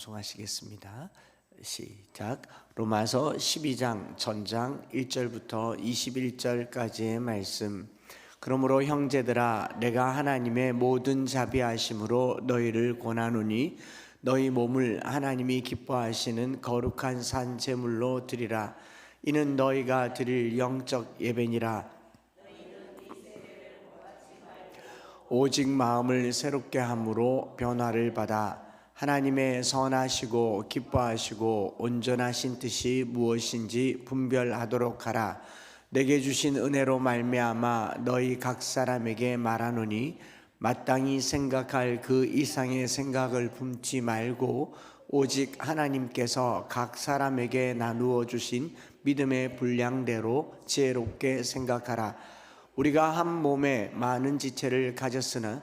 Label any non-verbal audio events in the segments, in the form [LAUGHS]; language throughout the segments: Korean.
송하시겠습니다. 시작. 로마서 12장 전장 1절부터 21절까지의 말씀. 그러므로 형제들아 내가 하나님의 모든 자비하심으로 너희를 권하노니 너희 몸을 하나님이 기뻐하시는 거룩한 산 제물로 드리라. 이는 너희가 드릴 영적 예배니라. 오직 마음을 새롭게 함으로 변화를 받아 하나님의 선하시고 기뻐하시고 온전하신 뜻이 무엇인지 분별하도록 하라. 내게 주신 은혜로 말미암아 너희 각 사람에게 말하노니 마땅히 생각할 그 이상의 생각을 품지 말고 오직 하나님께서 각 사람에게 나누어 주신 믿음의 분량대로 지혜롭게 생각하라. 우리가 한 몸에 많은 지체를 가졌으나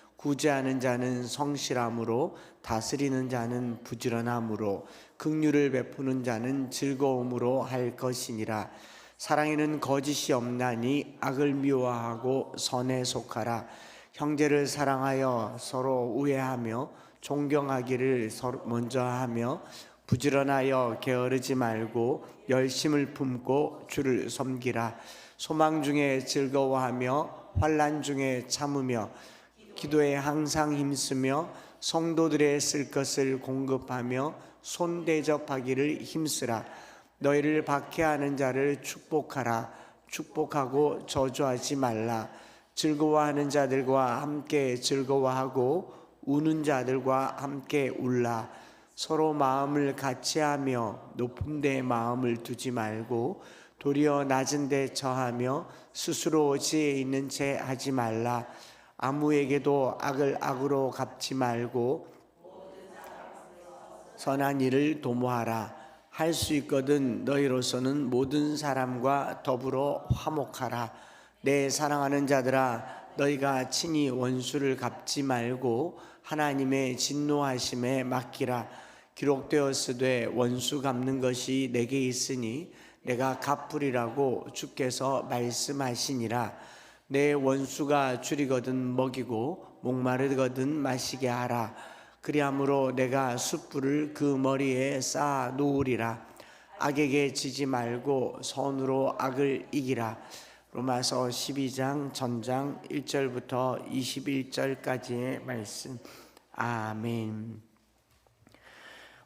구제하는 자는 성실함으로 다스리는 자는 부지런함으로 긍휼을 베푸는 자는 즐거움으로 할 것이니라. 사랑에는 거짓이 없나니 악을 미워하고 선에 속하라. 형제를 사랑하여 서로 우애하며 존경하기를 먼저 하며 부지런하여 게으르지 말고 열심을 품고 주를 섬기라. 소망 중에 즐거워하며 환난 중에 참으며 기도에 항상 힘쓰며 성도들의 쓸 것을 공급하며 손 대접하기를 힘쓰라. 너희를 박해하는 자를 축복하라. 축복하고 저주하지 말라. 즐거워하는 자들과 함께 즐거워하고 우는 자들과 함께 울라. 서로 마음을 같이 하며 높은 데 마음을 두지 말고 도리어 낮은 데 처하며 스스로 지혜 있는 채 하지 말라 아무에게도 악을 악으로 갚지 말고 선한 일을 도모하라. 할 수 있거든 너희로서는 모든 사람과 더불어 화목하라. 내 사랑하는 자들아 너희가 친히 원수를 갚지 말고 하나님의 진노하심에 맡기라. 기록되었으되 원수 갚는 것이 내게 있으니 내가 갚으리라고 주께서 말씀하시니라 내 원수가 줄이거든 먹이고 목마르거든 마시게 하라. 그리함으로 내가 숯불을 그 머리에 쌓아 놓으리라. 악에게 지지 말고 선으로 악을 이기라. 로마서 12장 전장 1절부터 21절까지의 말씀. 아멘.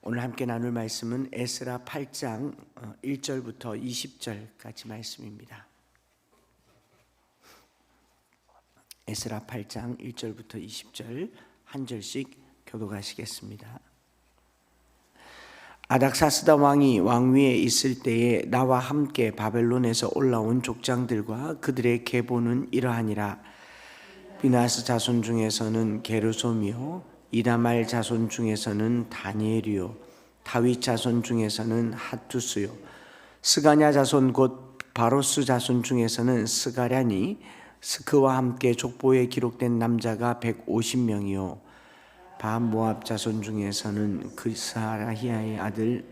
오늘 함께 나눌 말씀은 에스라 8장 1절부터 20절까지 말씀입니다. 에스라 8장 1절부터 20절 한 절씩 교독하시겠습니다. 아닥사스다 왕이 왕위에 있을 때에 나와 함께 바벨론에서 올라온 족장들과 그들의 계보는 이러하니라 비나스 자손 중에서는 게르솜이요 이다말 자손 중에서는 다니엘이요 다윗 자손 중에서는 핫투스요 스가냐 자손 곧 바로스 자손 중에서는 스가랴니 스크와 함께 족보에 기록된 남자가 150명이요. 바모압 자손 중에서는 그사라히아의 아들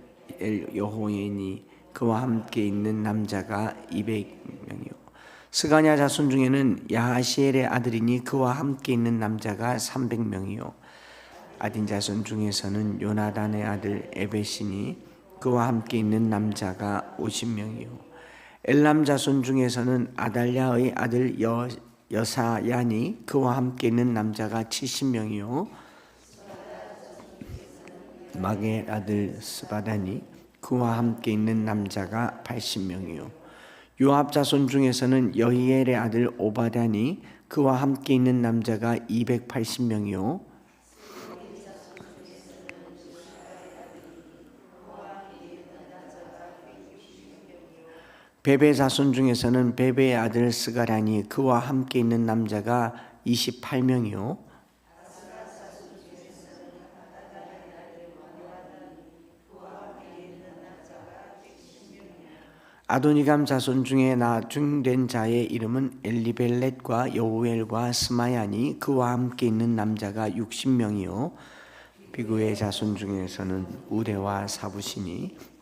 여호예니 그와 함께 있는 남자가 200명이요. 스가냐 자손 중에는 야하시엘의 아들이니 그와 함께 있는 남자가 300명이요. 아딘 자손 중에서는 요나단의 아들 에베시니 그와 함께 있는 남자가 50명이요 엘람 자손 중에서는 아달랴의 아들 여, 여사야니 그와 함께 있는 남자가 70명이요. 마게 아들 스바다니 그와 함께 있는 남자가 80명이요. 요압 자손 중에서는 여히엘의 아들 오바다니 그와 함께 있는 남자가 280명이요 베베 자손 중에서는 베베의 아들 스가라니 그와 함께 있는 남자가 28명이요. 아도니감 자손 중에 나중된 자의 이름은 엘리벨렛과 여우엘과 스마야니 그와 함께 있는 남자가 60명이요. 비구의 자손 중에서는 우대와 사부신이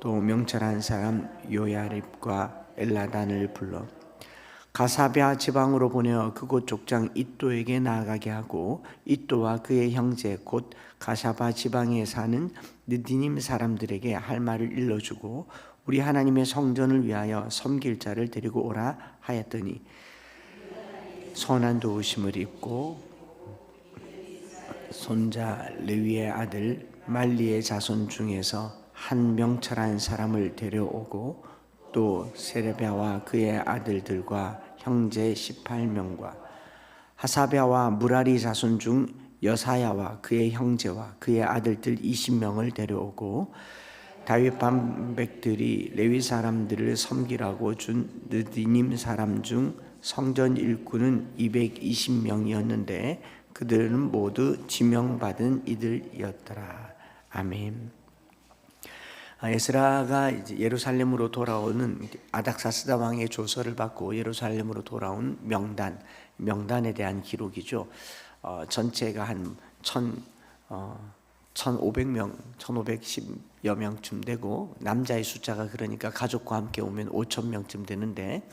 또 명철한 사람 요야립과 엘라단을 불러 가사베아 지방으로 보내어 그곳 족장 이또에게 나아가게 하고 이또와 그의 형제 곧 가사바 지방에 사는 느디님 사람들에게 할 말을 일러주고 우리 하나님의 성전을 위하여 섬길 자를 데리고 오라 하였더니 선한 도우심을 입고 손자 레위의 아들 말리의 자손 중에서 한 명철한 사람을 데려오고 또 세레비아와 그의 아들들과 형제 18명과 하사베아와 무라리 자손 중 여사야와 그의 형제와 그의 아들들 20명을 데려오고 다윗 반백들이 레위 사람들을 섬기라고 준 느디님 사람 중 성전 일꾼은 220명이었는데 그들은 모두 지명받은 이들이었더라. 아멘. 아, 에스라가 예루살렘으로 돌아오는 아닥사스다 왕의 조서를 받고 예루살렘으로 돌아온 명단, 명단에 대한 기록이죠. 어, 전체가 한 천 어, 1,500명, 1,510여 명쯤 되고 남자의 숫자가 그러니까 가족과 함께 오면 5천 명쯤 되는데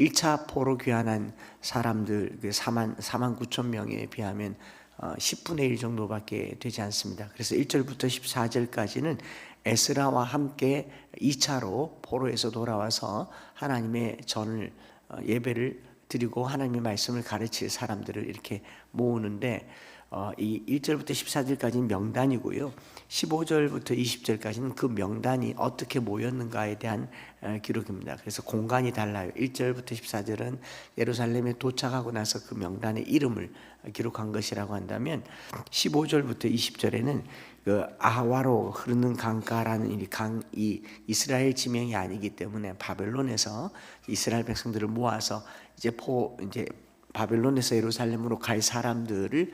1차 포로 귀환한 사람들 그 4만 4만 9천 명에 비하면 어, 10분의 1 정도밖에 되지 않습니다. 그래서 1절부터 14절까지는 에스라와 함께 2차로 포로에서 돌아와서 하나님의 전을 어, 예배를 드리고 하나님의 말씀을 가르칠 사람들을 이렇게 모으는데 어, 이 1절부터 14절까지는 명단이고요. 15절부터 20절까지는 그 명단이 어떻게 모였는가에 대한 어, 기록입니다. 그래서 공간이 달라요. 1절부터 14절은 예루살렘에 도착하고 나서 그 명단의 이름을 기록한 것이라고 한다면 15절부터 20절에는 그 아하와로 흐르는 강가라는 이 강, 이 이스라엘 지명이 아니기 때문에 바벨론에서 이스라엘 백성들을 모아서 이제 포 이제 바벨론에서 예루살렘으로 갈 사람들을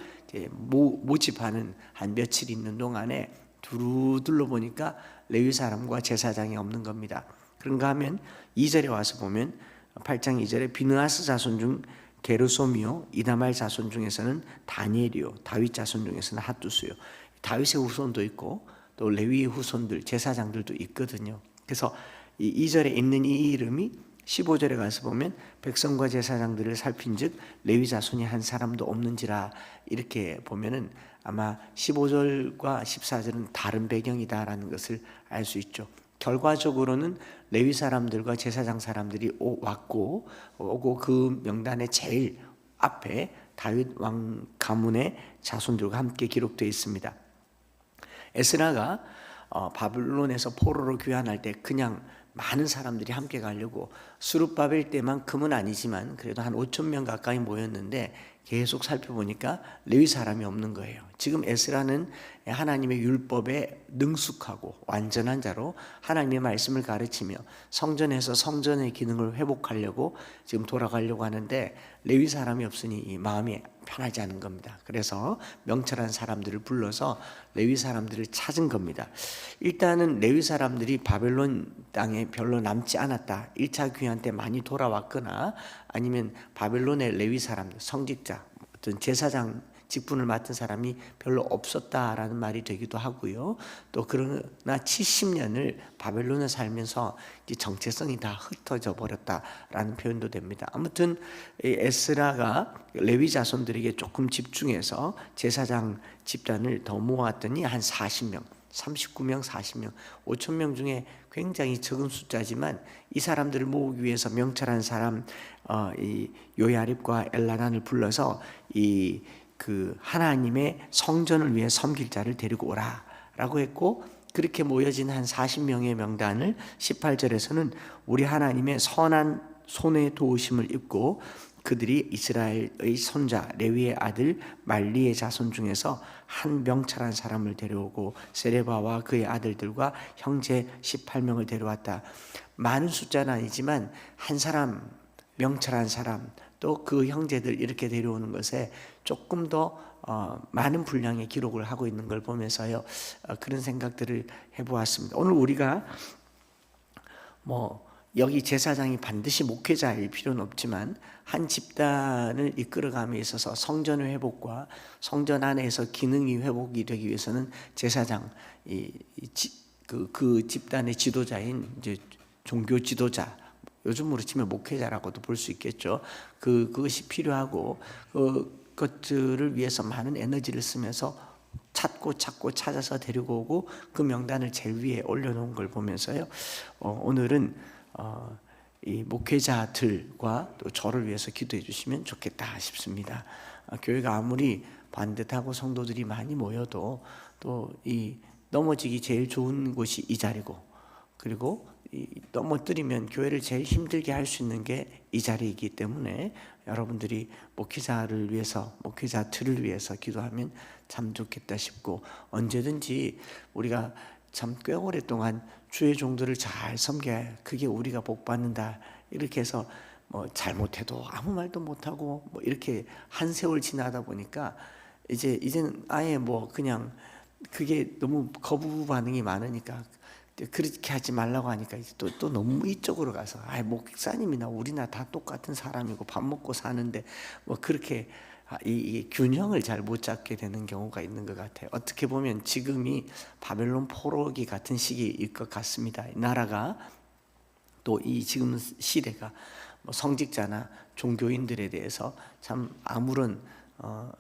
모, 모집하는 한 며칠 있는 동안에 두루 둘러보니까 레위 사람과 제사장이 없는 겁니다. 그런가 하면 2절에 와서 보면 8장 2절에 비느하스 자손 중 게르솜이요 이다말 자손 중에서는 다니엘이요 다윗 자손 중에서는 핫두스요 다윗의 후손도 있고 또 레위 후손들 제사장들도 있거든요. 그래서 이 2절에 있는 이 이름이 15절에 가서 보면 백성과 제사장들을 살핀즉 레위 자손이 한 사람도 없는지라 이렇게 보면은 아마 15절과 14절은 다른 배경이다라는 것을 알 수 있죠. 결과적으로는 레위 사람들과 제사장 사람들이 오, 왔고 오고 그 명단의 제일 앞에 다윗 왕 가문의 자손들과 함께 기록되어 있습니다. 에스라가 어, 바블론에서 포로로 귀환할 때 그냥 많은 사람들이 함께 가려고 수룹바벨 때만큼은 아니지만 그래도 한 5천 명 가까이 모였는데 계속 살펴보니까 레위 사람이 없는 거예요. 지금 에스라는 하나님의 율법에 능숙하고 완전한 자로 하나님의 말씀을 가르치며 성전에서 성전의 기능을 회복하려고 지금 돌아가려고 하는데 레위 사람이 없으니 마음이 편하지 않은 겁니다. 그래서 명철한 사람들을 불러서 레위 사람들을 찾은 겁니다. 일단은 레위 사람들이 바벨론 땅에 별로 남지 않았다. 1차 귀환 때 많이 돌아왔거나 아니면 바벨론의 레위 사람들, 성직자, 어떤 제사장 직분을 맡은 사람이 별로 없었다라는 말이 되기도 하고요. 또 그러나 70년을 바벨론에 살면서 이제 정체성이 다 흩어져 버렸다라는 표현도 됩니다. 아무튼 에스라가 레위 자손들에게 조금 집중해서 제사장 집단을 더 모았더니 한 40명, 39명, 40명, 5천 명 중에 굉장히 적은 숫자지만 이 사람들을 모으기 위해서 명철한 사람 어, 이 요야립과 엘라단을 불러서 이 그 하나님의 성전을 위해 섬길 자를 데리고 오라라고 했고 그렇게 모여진 한 40명의 명단을 18절에서는 우리 하나님의 선한 손의 도우심을 입고 그들이 이스라엘의 손자 레위의 아들 말리의 자손 중에서 한 명철한 사람을 데려오고 세레바와 그의 아들들과 형제 18명을 데려왔다. 많은 숫자는 아니지만 한 사람 명철한 사람 또 그 형제들 이렇게 데려오는 것에 조금 더 어, 많은 분량의 기록을 하고 있는 걸 보면서요 어, 그런 생각들을 해보았습니다. 오늘 우리가 뭐 여기 제사장이 반드시 목회자일 필요는 없지만 한 집단을 이끌어감에 있어서 성전의 회복과 성전 안에서 기능이 회복이 되기 위해서는 제사장 이그 그 집단의 지도자인 이제 종교 지도자 요즘으로 치면 목회자라고도 볼 수 있겠죠. 그 그것이 필요하고 그 것들을 위해서 많은 에너지를 쓰면서 찾고 찾고 찾아서 데리고 오고 그 명단을 제일 위에 올려놓은 걸 보면서요. 어, 오늘은 어, 이 목회자들과 또 저를 위해서 기도해 주시면 좋겠다 싶습니다. 아, 교회가 아무리 반듯하고 성도들이 많이 모여도 또 이 넘어지기 제일 좋은 곳이 이 자리고 그리고 이 넘어뜨리면 교회를 제일 힘들게 할 수 있는 게 이 자리이기 때문에 여러분들이 목회자를 위해서 목회자들을 위해서 기도하면 참 좋겠다 싶고 언제든지 우리가 참 꽤 오랫동안 주의 종들을 잘 섬겨야 그게 우리가 복 받는다. 이렇게 해서 뭐 잘못해도 아무 말도 못하고 뭐 이렇게 한 세월 지나다 보니까 이제 이제는 아예 뭐 그냥 그게 너무 거부 반응이 많으니까 그렇게 하지 말라고 하니까 또, 또 너무 이쪽으로 가서 아 목사님이나 우리나 다 똑같은 사람이고 밥 먹고 사는데 뭐 그렇게 아, 이, 이 균형을 잘 못 잡게 되는 경우가 있는 것 같아요. 어떻게 보면 지금이 바벨론 포로기 같은 시기일 것 같습니다. 나라가 또 이 지금 시대가 뭐 성직자나 종교인들에 대해서 참 아무런 어,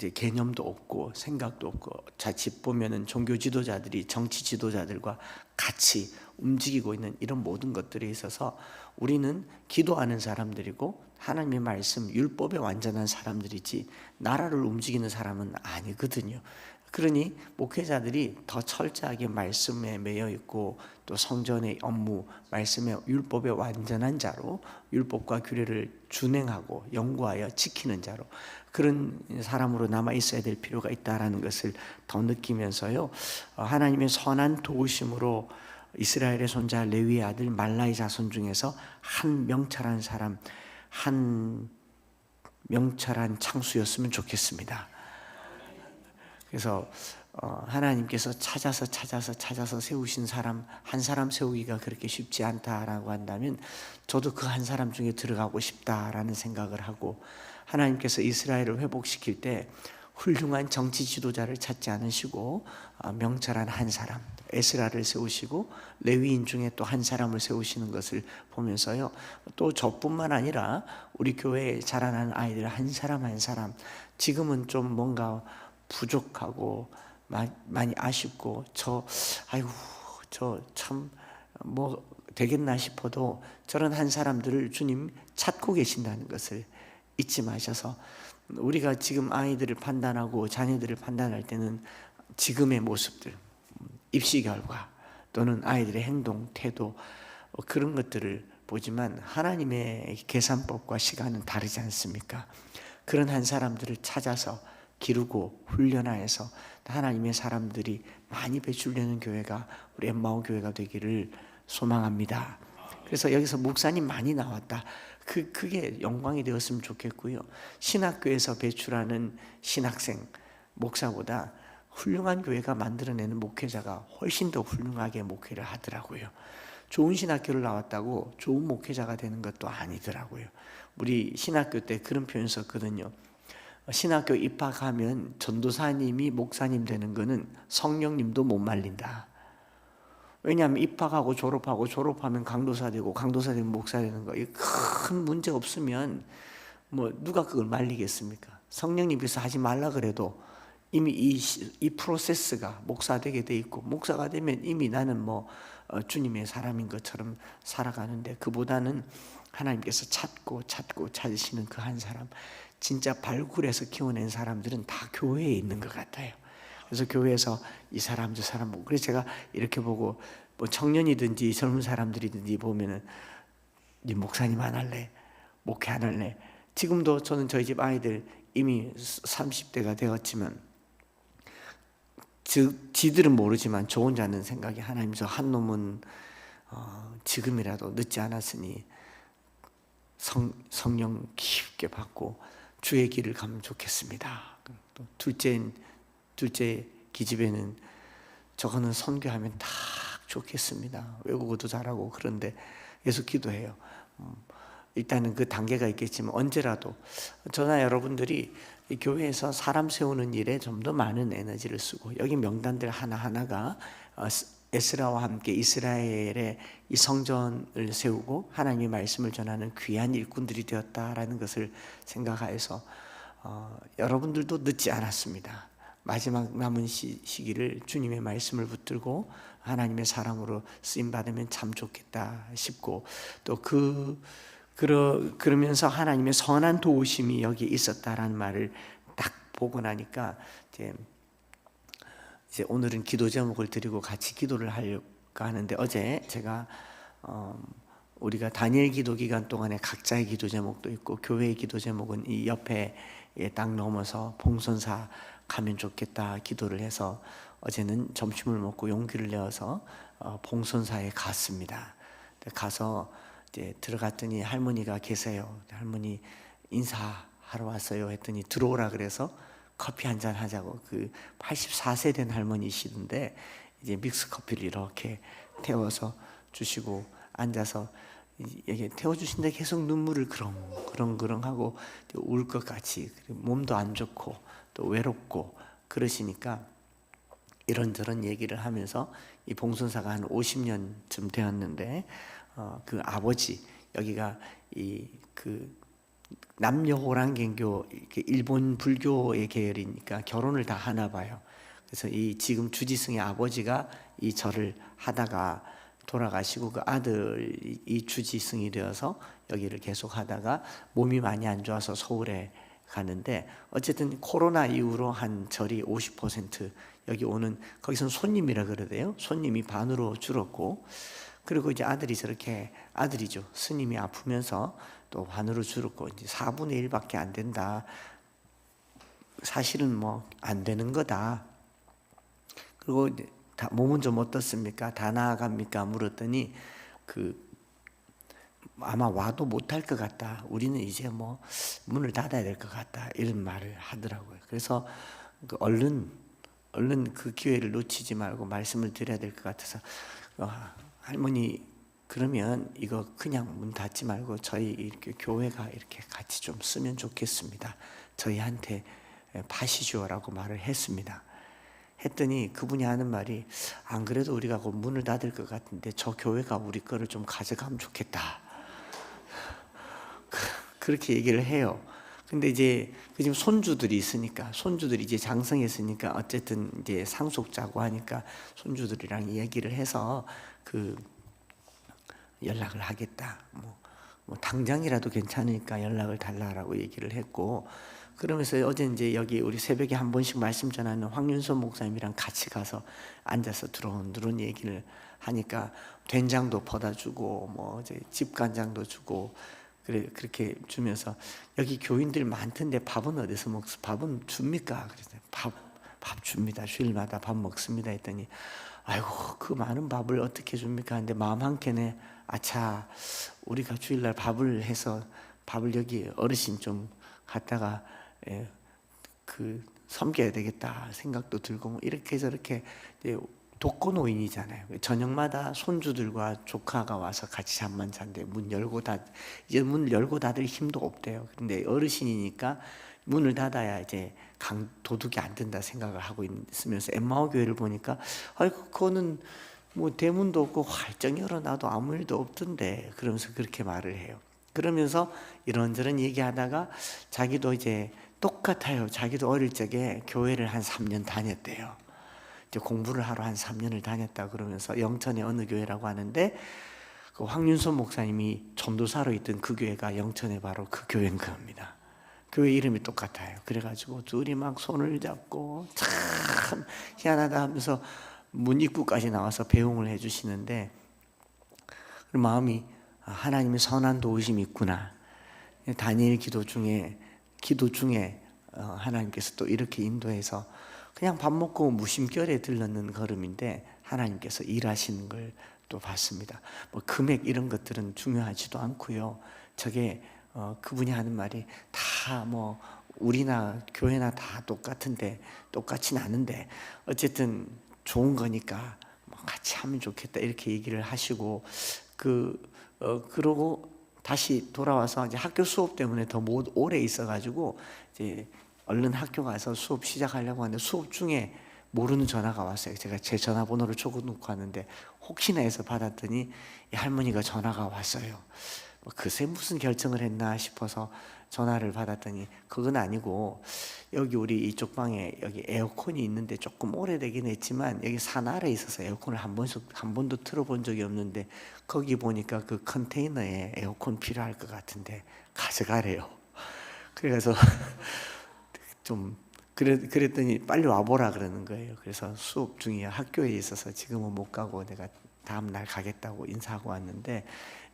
이제 개념도 없고 생각도 없고 자칫 보면은 종교 지도자들이 정치 지도자들과 같이 움직이고 있는 이런 모든 것들에 있어서 우리는 기도하는 사람들이고 하나님의 말씀 율법에 완전한 사람들이지 나라를 움직이는 사람은 아니거든요. 그러니 목회자들이 더 철저하게 말씀에 매여 있고 또 성전의 업무, 말씀의 율법에 완전한 자로 율법과 규례를 준행하고 연구하여 지키는 자로 그런 사람으로 남아 있어야 될 필요가 있다라는 것을 더 느끼면서요. 어, 하나님의 선한 도우심으로 이스라엘의 손자 레위의 아들 말라의 자손 중에서 한 명철한 사람, 한 명철한 창수였으면 좋겠습니다. 그래서 어, 하나님께서 찾아서 찾아서 찾아서 세우신 사람 한 사람 세우기가 그렇게 쉽지 않다라고 한다면 저도 그 한 사람 중에 들어가고 싶다라는 생각을 하고 하나님께서 이스라엘을 회복시킬 때 훌륭한 정치 지도자를 찾지 않으시고 어, 명철한 한 사람 에스라를 세우시고 레위인 중에 또 한 사람을 세우시는 것을 보면서요. 또 저뿐만 아니라 우리 교회에 자라난 아이들 한 사람 한 사람 지금은 좀 뭔가 부족하고 많이 아쉽고 저 아이고 저 참 뭐 되겠나 싶어도 저런 한 사람들을 주님 찾고 계신다는 것을 잊지 마셔서 우리가 지금 아이들을 판단하고 자녀들을 판단할 때는 지금의 모습들 입시 결과 또는 아이들의 행동 태도 뭐 그런 것들을 보지만 하나님의 계산법과 시간은 다르지 않습니까? 그런 한 사람들을 찾아서 기르고 훈련하여서 하나님의 사람들이 많이 배출되는 교회가 우리 엠마오 교회가 되기를 소망합니다. 그래서 여기서 목사님 많이 나왔다. 그 그게 영광이 되었으면 좋겠고요. 신학교에서 배출하는 신학생 목사보다 훌륭한 교회가 만들어내는 목회자가 훨씬 더 훌륭하게 목회를 하더라고요. 좋은 신학교를 나왔다고 좋은 목회자가 되는 것도 아니더라고요. 우리 신학교 때 그런 표현 썼거든요. 신학교 입학하면 전도사님이 목사님 되는 거는 성령님도 못 말린다. 왜냐하면 입학하고 졸업하고 졸업하면 강도사 되고 강도사 되면 목사 되는 거. 큰 문제 없으면 뭐 누가 그걸 말리겠습니까? 성령님께서 하지 말라 그래도 이미 이, 이 프로세스가 목사 되게 돼 있고 목사가 되면 이미 나는 뭐 어, 주님의 사람인 것처럼 살아가는데 그보다는 하나님께서 찾고 찾고 찾으시는 그 한 사람 진짜 발굴해서 키워낸 사람들은 다 교회에 있는 것 같아요. 그래서 교회에서 이 사람 저 사람 보고 그래서 제가 이렇게 보고 뭐 청년이든지 젊은 사람들이든지 보면은 네 목사님 안 할래 목회 안 할래 지금도 저는 저희 집 아이들 이미 30대가 되었지만 즉 지들은 모르지만 저 혼자는 생각이 하나님 저한 놈은 어, 지금이라도 늦지 않았으니 성, 성령 깊게 받고 주의 길을 가면 좋겠습니다. 또 둘째 둘째 기집애는 저거는 선교하면 딱 좋겠습니다. 외국어도 잘하고 그런데 계속 기도해요. 음, 일단은 그 단계가 있겠지만 언제라도 저나 여러분들이 이 교회에서 사람 세우는 일에 좀 더 많은 에너지를 쓰고 여기 명단들 하나 하나가 어, 에스라와 함께 이스라엘의 이 성전을 세우고 하나님의 말씀을 전하는 귀한 일꾼들이 되었다라는 것을 생각하여서 어, 여러분들도 늦지 않았습니다. 마지막 남은 시, 시기를 주님의 말씀을 붙들고 하나님의 사람으로 쓰임 받으면 참 좋겠다 싶고 또그 그러 그러면서 하나님의 선한 도우심이 여기 있었다라는 말을 딱 보고 나니까 이제 이제 오늘은 기도 제목을 드리고 같이 기도를 하려고 하는데 어제 제가 어, 우리가 다니엘 기도 기간 동안에 각자의 기도 제목도 있고 교회의 기도 제목은 이 옆에 딱 넘어서 봉선사 가면 좋겠다 기도를 해서 어제는 점심을 먹고 용기를 내어서 어, 봉선사에 갔습니다. 가서 이제 들어갔더니 할머니가 계세요. 할머니 인사하러 왔어요. 했더니 들어오라 그래서 커피 한 잔 하자고 그 84세 된 할머니시던데 이제 믹스 커피를 이렇게 태워서 주시고 앉아서 이게 태워주신데 계속 눈물을 그렁 그렁 그렁 하고 울 것 같이 몸도 안 좋고 또 외롭고 그러시니까 이런저런 얘기를 하면서 이 봉선사가 한 50년쯤 되었는데 어, 그 아버지 여기가 이 그 남녀 호랑개교 일본 불교의 계열이니까 결혼을 다 하나 봐요. 그래서 이 지금 주지승의 아버지가 이 절을 하다가 돌아가시고 그 아들 이 주지승이 되어서 여기를 계속 하다가 몸이 많이 안 좋아서 서울에 가는데 어쨌든 코로나 이후로 한 절이 50% 여기 오는 거기서는 손님이라 그러대요. 손님이 반으로 줄었고 그리고 이제 아들이 저렇게 아들이죠. 스님이 아프면서 또 반으로 줄었고 이제 4분의 1밖에 안 된다. 사실은 뭐 안 되는 거다. 그리고 이제 다 몸은 좀 어떻습니까? 다 나아갑니까? 물었더니 그 아마 와도 못할 것 같다. 우리는 이제 뭐 문을 닫아야 될 것 같다. 이런 말을 하더라고요. 그래서 그 얼른 얼른 그 기회를 놓치지 말고 말씀을 드려야 될 것 같아서 어, 할머니 그러면 이거 그냥 문 닫지 말고 저희 이렇게 교회가 이렇게 같이 좀 쓰면 좋겠습니다. 저희한테 파시죠라고 말을 했습니다. 했더니 그분이 하는 말이 안 그래도 우리가 곧 문을 닫을 것 같은데 저 교회가 우리 거를 좀 가져가면 좋겠다. 그렇게 얘기를 해요. 근데 이제 그 지금 손주들이 있으니까 손주들이 이제 장성했으니까 어쨌든 이제 상속자고 하니까 손주들이랑 얘기를 해서 그 연락을 하겠다. 뭐, 뭐 당장이라도 괜찮으니까 연락을 달라라고 얘기를 했고 그러면서 어제 이제 여기 우리 새벽에 한 번씩 말씀 전하는 황윤선 목사님이랑 같이 가서 앉아서 드론드론 얘기를 하니까 된장도 퍼다 주고 뭐 이제 집간장도 주고 그래 그렇게 주면서 여기 교인들 많던데 밥은 어디서 먹 밥은 줍니까? 그랬어요. 밥, 밥 줍니다. 주일마다 밥 먹습니다. 했더니 아이고 그 많은 밥을 어떻게 줍니까? 근데 마음 한 켠에 아차 우리가 주일날 밥을 해서 밥을 여기 어르신 좀 갖다가 예, 그 섬겨야 되겠다 생각도 들고 뭐 이렇게 저렇게 독거노인이잖아요. 저녁마다 손주들과 조카가 와서 같이 잠만 잔대. 문 열고 닫 이제 문 열고 닫을 힘도 없대요. 근데 어르신이니까 문을 닫아야 이제 강 도둑이 안 된다 생각을 하고 있으면서 엠마오 교회를 보니까 아이고 그거는 뭐 대문도 없고 활짝 열어놔도 아무 일도 없던데 그러면서 그렇게 말을 해요. 그러면서 이런저런 얘기하다가 자기도 이제 똑같아요. 자기도 어릴 적에 교회를 한 3년 다녔대요. 이제 공부를 하러 한 3년을 다녔다 그러면서 영천의 어느 교회라고 하는데 그 황윤선 목사님이 전도사로 있던 그 교회가 영천에 바로 그 교회인 겁니다. 교회 이름이 똑같아요. 그래가지고 둘이 막 손을 잡고 참 희한하다 하면서 문 입구까지 나와서 배웅을 해주시는데 그 마음이 아, 하나님의 선한 도우심이 있구나. 다니엘 기도 중에 기도 중에 어, 하나님께서 또 이렇게 인도해서 그냥 밥 먹고 무심결에 들렀는 걸음인데 하나님께서 일하시는 걸 또 봤습니다. 뭐 금액 이런 것들은 중요하지도 않고요. 저게 어, 그분이 하는 말이 다 뭐 우리나 교회나 다 똑같은데 똑같진 않은데 어쨌든 좋은 거니까 뭐 같이 하면 좋겠다 이렇게 얘기를 하시고 그 어, 그러고 다시 돌아와서 이제 학교 수업 때문에 더 못 오래 있어가지고 이제 얼른 학교 가서 수업 시작하려고 하는데 수업 중에 모르는 전화가 왔어요. 제가 제 전화번호를 적어놓고 왔는데 혹시나 해서 받았더니 이 할머니가 전화가 왔어요. 뭐 그새 무슨 결정을 했나 싶어서 전화를 받았더니 그건 아니고 여기 우리 이쪽 방에 여기 에어컨이 있는데 조금 오래되긴 했지만 여기 산 아래에 있어서 에어컨을 한 번씩 한 번도 틀어본 적이 없는데 거기 보니까 그 컨테이너에 에어컨 필요할 것 같은데 가져가래요. [LAUGHS] 그래서 [LAUGHS] 좀 그래, 그랬더니 빨리 와보라 그러는 거예요. 그래서 수업 중이야 학교에 있어서 지금은 못 가고 내가 다음 날 가겠다고 인사하고 왔는데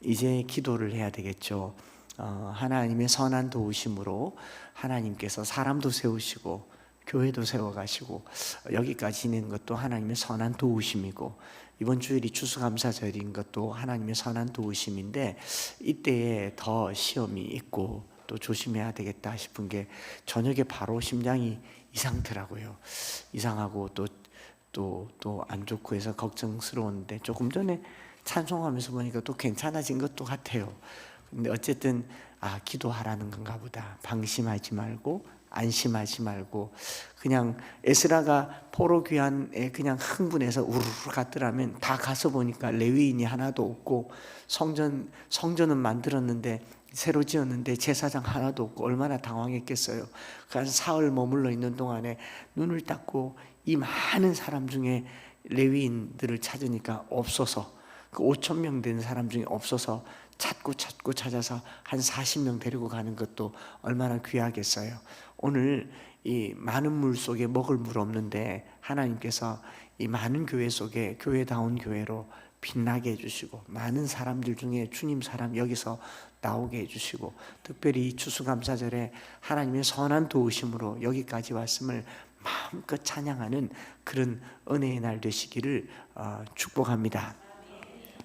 이제 기도를 해야 되겠죠. 어, 하나님의 선한 도우심으로 하나님께서 사람도 세우시고 교회도 세워가시고 여기까지 지낸 것도 하나님의 선한 도우심이고 이번 주일이 추수감사절인 것도 하나님의 선한 도우심인데 이때에 더 시험이 있고 또 조심해야 되겠다 싶은 게 저녁에 바로 심장이 이상더라고요. 이상하고 또 또 또 안 좋고 해서 걱정스러웠는데 조금 전에 찬송하면서 보니까 또 괜찮아진 것도 같아요. 근데 어쨌든 아 기도하라는 건가 보다. 방심하지 말고 안심하지 말고 그냥 에스라가 포로 귀환에 그냥 흥분해서 우르르 갔더라면 다 가서 보니까 레위인이 하나도 없고 성전 성전은 만들었는데 새로 지었는데 제사장 하나도 없고 얼마나 당황했겠어요. 그 사흘 머물러 있는 동안에 눈을 닦고 이 많은 사람 중에 레위인들을 찾으니까 없어서 그 5천 명 되는 사람 중에 없어서 찾고 찾고 찾아서 한 40명 데리고 가는 것도 얼마나 귀하겠어요. 오늘 이 많은 물 속에 먹을 물 없는데 하나님께서 이 많은 교회 속에 교회다운 교회로 빛나게 해주시고 많은 사람들 중에 주님 사람 여기서 나오게 해주시고 특별히 이 추수감사절에 하나님의 선한 도우심으로 여기까지 왔음을 마음껏 찬양하는 그런 은혜의 날 되시기를 어, 축복합니다.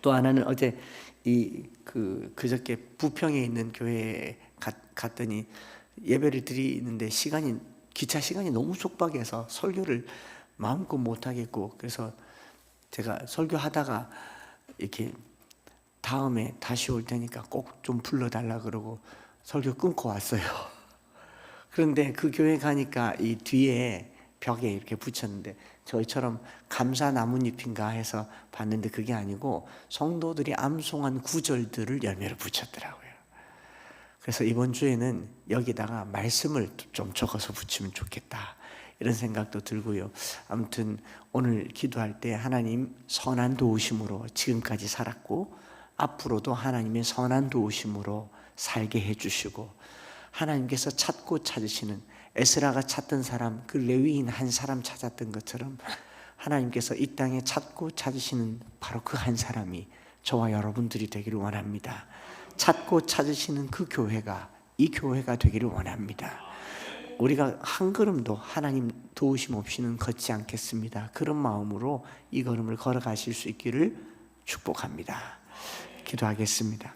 또 하나는 어제 이 그 그저께 부평에 있는 교회에 갔, 갔더니 예배를 드리는데 시간이 기차 시간이 너무 촉박해서 설교를 마음껏 못 하겠고 그래서 제가 설교하다가 이렇게 다음에 다시 올 테니까 꼭 좀 불러달라 그러고 설교 끊고 왔어요. [LAUGHS] 그런데 그 교회 가니까 이 뒤에 벽에 이렇게 붙였는데 저희처럼 감사 나뭇잎인가 해서 봤는데 그게 아니고 성도들이 암송한 구절들을 열매로 붙였더라고요. 그래서 이번 주에는 여기다가 말씀을 좀 적어서 붙이면 좋겠다. 이런 생각도 들고요. 아무튼 오늘 기도할 때 하나님 선한 도우심으로 지금까지 살았고 앞으로도 하나님의 선한 도우심으로 살게 해주시고 하나님께서 찾고 찾으시는 에스라가 찾던 사람 그 레위인 한 사람 찾았던 것처럼 하나님께서 이 땅에 찾고 찾으시는 바로 그 한 사람이 저와 여러분들이 되기를 원합니다. 찾고 찾으시는 그 교회가 이 교회가 되기를 원합니다. 우리가 한 걸음도 하나님 도우심 없이는 걷지 않겠습니다. 그런 마음으로 이 걸음을 걸어가실 수 있기를 축복합니다. 기도하겠습니다.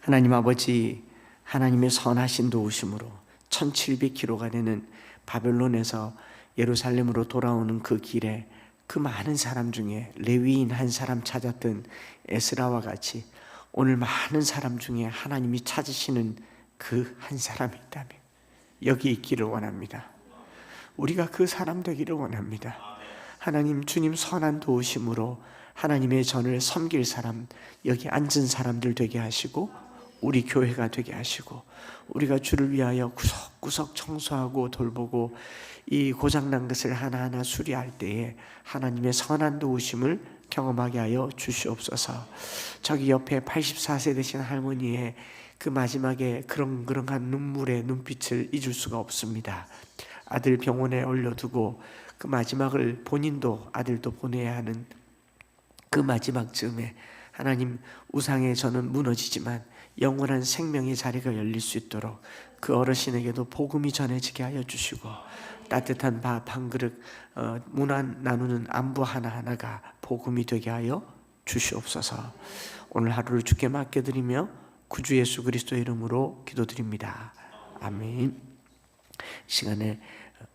하나님 아버지, 하나님의 선하신 도우심으로 1700km가 되는 바벨론에서 예루살렘으로 돌아오는 그 길에 그 많은 사람 중에 레위인 한 사람 찾았던 에스라와 같이 오늘 많은 사람 중에 하나님이 찾으시는 그 한 사람이 있다면 여기 있기를 원합니다. 우리가 그 사람 되기를 원합니다. 하나님 주님 선한 도우심으로 하나님의 전을 섬길 사람 여기 앉은 사람들 되게 하시고 우리 교회가 되게 하시고 우리가 주를 위하여 구석구석 청소하고 돌보고 이 고장난 것을 하나하나 수리할 때에 하나님의 선한 도우심을 경험하게 하여 주시옵소서. 저기 옆에 84세 되신 할머니의 그 마지막에 그렁그렁한 눈물의 눈빛을 잊을 수가 없습니다. 아들 병원에 올려두고 그 마지막을 본인도 아들도 보내야 하는 그 마지막 즈음에 하나님 우상에 저는 무너지지만 영원한 생명의 자리가 열릴 수 있도록 그 어르신에게도 복음이 전해지게 하여 주시고 따뜻한 밥 한 그릇 어, 문화 나누는 안부 하나 하나가 복음이 되게 하여 주시옵소서. 오늘 하루를 주께 맡겨드리며 구주 예수 그리스도 이름으로 기도드립니다. 아멘. 시간에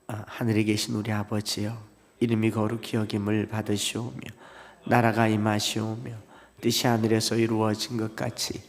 어, 하늘에 계신 우리 아버지여 이름이 거룩히 여김을 받으시오며 나라가 임하시오며 뜻이 하늘에서 이루어진 것 같이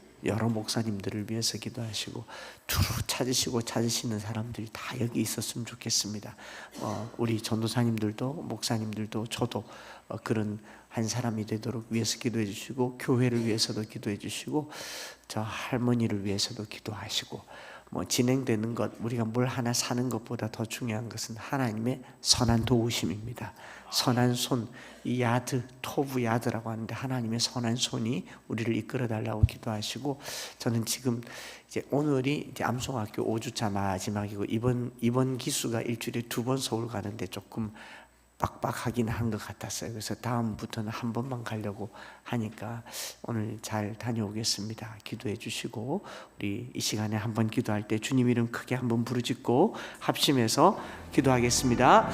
여러 목사님들을 위해서 기도하시고 두루 찾으시고 찾으시는 사람들이 다 여기 있었으면 좋겠습니다. 어, 우리 전도사님들도 목사님들도 저도 어, 그런 한 사람이 되도록 위해서 기도해 주시고 교회를 위해서도 기도해 주시고 저 할머니를 위해서도 기도하시고 뭐 진행되는 것 우리가 뭘 하나 사는 것보다 더 중요한 것은 하나님의 선한 도우심입니다. 선한 손, 이 야드, 토브 야드라고 하는데 하나님의 선한 손이 우리를 이끌어 달라고 기도하시고 저는 지금 이제 오늘이 이제 암송학교 5주차 마지막이고 이번 이번 기수가 일주일에 두 번 서울 가는데 조금 빡빡하긴 한 것 같았어요. 그래서 다음부터는 한 번만 가려고 하니까 오늘 잘 다녀오겠습니다. 기도해 주시고 우리 이 시간에 한번 기도할 때 주님 이름 크게 한번 부르짖고 합심해서 기도하겠습니다.